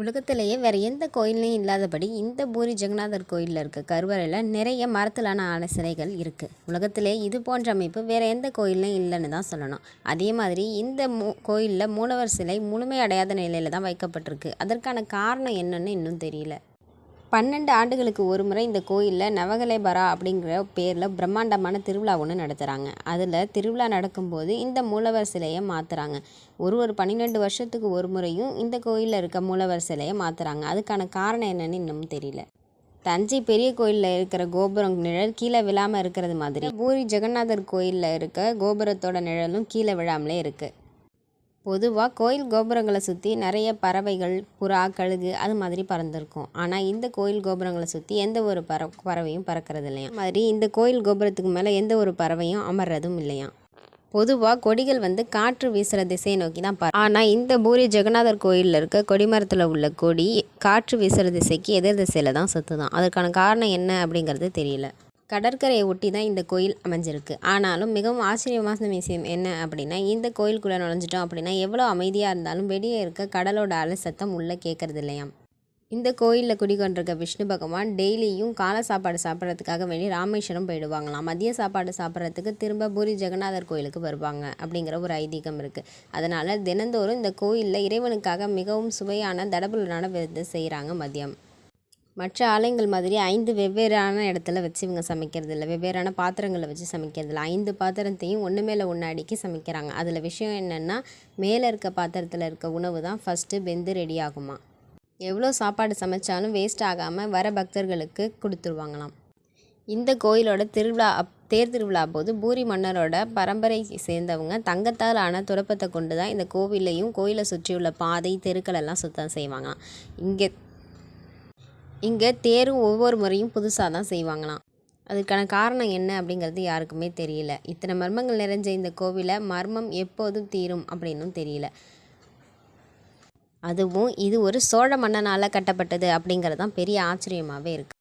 உலகத்திலேயே வேறு எந்த கோயில்லையும் இல்லாதபடி இந்த பூரி ஜெகநாதர் கோயிலில் இருக்க கருவறையில் நிறைய மரத்திலான ஆன சிலைகள் இருக்குது உலகத்திலே இது போன்ற அமைப்பு வேறு எந்த கோயில்லையும் இல்லைன்னு தான் சொல்லணும். அதே மாதிரி இந்த மூ கோயிலில் மூலவர் சிலை முழுமையடையாத நிலையில் தான் வைக்கப்பட்டிருக்கு. அதற்கான காரணம் என்னன்னு இன்னும் தெரியல. பன்னெண்டு ஆண்டுகளுக்கு ஒரு முறை இந்த கோயிலில் நவகலைபரா அப்படிங்கிற பேரில் பிரம்மாண்டமான திருவிழா ஒன்று நடத்துகிறாங்க அதில் திருவிழா நடக்கும்போது இந்த மூலவர் சிலையை மாற்றுறாங்க ஒரு ஒரு பன்னிரெண்டு வருஷத்துக்கு ஒரு முறையும் இந்த கோயிலில் இருக்க மூலவர் சிலையை மாற்றுறாங்க அதுக்கான காரணம் என்னன்னு இன்னும் தெரியல. தஞ்சை பெரிய கோயிலில் இருக்கிற கோபுரம் நிழல் கீழே விழாமல் இருக்கிறது மாதிரி. பூரி ஜெகநாதர் கோயிலில் இருக்க கோபுரத்தோட நிழலும் கீழே விழாமலே இருக்குது பொதுவாக கோயில் கோபுரங்களை சுற்றி நிறைய பறவைகள் புறா கழுகு அது மாதிரி பறந்துருக்கும். ஆனால் இந்த கோயில் கோபுரங்களை சுற்றி எந்த ஒரு பற பறவையும் பறக்கிறது இல்லையா? மாதிரி இந்த கோயில் கோபுரத்துக்கு மேலே எந்த ஒரு பறவையும் அமர்றதும் இல்லையா? பொதுவாக கொடிகள் வந்து காற்று வீசுகிற திசையை நோக்கி தான் பற ஆனால் இந்த பூரி ஜெகநாதர் கோயிலில் இருக்க கொடிமரத்தில் உள்ள கொடி காற்று வீசுகிற திசைக்கு எதிர் திசையில் தான் சுற்றுதான் அதற்கான காரணம் என்ன அப்படிங்கிறது தெரியல. கடற்கரையை ஒட்டி தான் இந்த கோயில் அமைஞ்சிருக்கு. ஆனாலும் மிகவும் ஆச்சரியமான விஷயம் என்ன அப்படின்னா இந்த கோயிலுக்குள்ளே நுழைஞ்சிட்டோம் அப்படின்னா எவ்வளோ அமைதியாக இருந்தாலும் வெளியே இருக்க கடலோட அலை சத்தம் உள்ளே கேட்கறது இல்லையாம் இந்த கோயிலில் குடிக்கொண்டிருக்க விஷ்ணு பகவான் டெய்லியும் காலை சாப்பாடு சாப்பிட்றதுக்காக வேண்டி ராமேஸ்வரம் போயிடுவாங்களாம். மதிய சாப்பாடு சாப்பிட்றதுக்கு திரும்ப பூரி ஜெகநாதர் கோயிலுக்கு வருவாங்க அப்படிங்கிற ஒரு ஐதீகம் இருக்குது அதனால் தினந்தோறும் இந்த கோயிலில் இறைவனுக்காக மிகவும் சுவையான தடபுலனான விருந்து செய்கிறாங்க மதியம். மற்ற ஆலயங்கள் மாதிரி ஐந்து வெவ்வேறான இடத்துல வச்சு இவங்க சமைக்கிறது இல்லை வெவ்வேறான பாத்திரங்களை வச்சு சமைக்கிறது இல்லை ஐந்து பாத்திரத்தையும் ஒன்று மேலே ஒன்று அடுக்கி சமைக்கிறாங்க. அதில் விஷயம் என்னென்னா மேலே இருக்க பாத்திரத்தில் இருக்க உணவு தான் ஃபஸ்ட்டு வெந்து ரெடி ஆகுமா? எவ்வளோ சாப்பாடு சமைச்சாலும் வேஸ்ட் ஆகாமல் வர பக்தர்களுக்கு கொடுத்துருவாங்களாம். இந்த கோயிலோட திருவிழா அப் தேர் திருவிழா போது பூரி மன்னரோட பரம்பரை சேர்ந்தவங்க தங்கத்தால் ஆன துரப்பத்தை கொண்டு தான் இந்த கோவிலையும் கோயிலை சுற்றியுள்ள பாதை தெருக்கள் எல்லாம் சுத்தம் செய்வாங்களாம். இங்கே இங்கே தேரும் ஒவ்வொரு முறையும் புதுசாக தான் செய்வாங்களாம். அதுக்கான காரணம் என்ன அப்படிங்கிறது யாருக்குமே தெரியல. இத்தனை மர்மங்கள் நிறைஞ்ச இந்த கோவிலை மர்மம் எப்போதும் தீரும் அப்படின்னும் தெரியல. அதுவும் இது ஒரு சோழ மன்னனால் கட்டப்பட்டது அப்படிங்கிறது தான் பெரிய ஆச்சரியமாகவே இருக்குது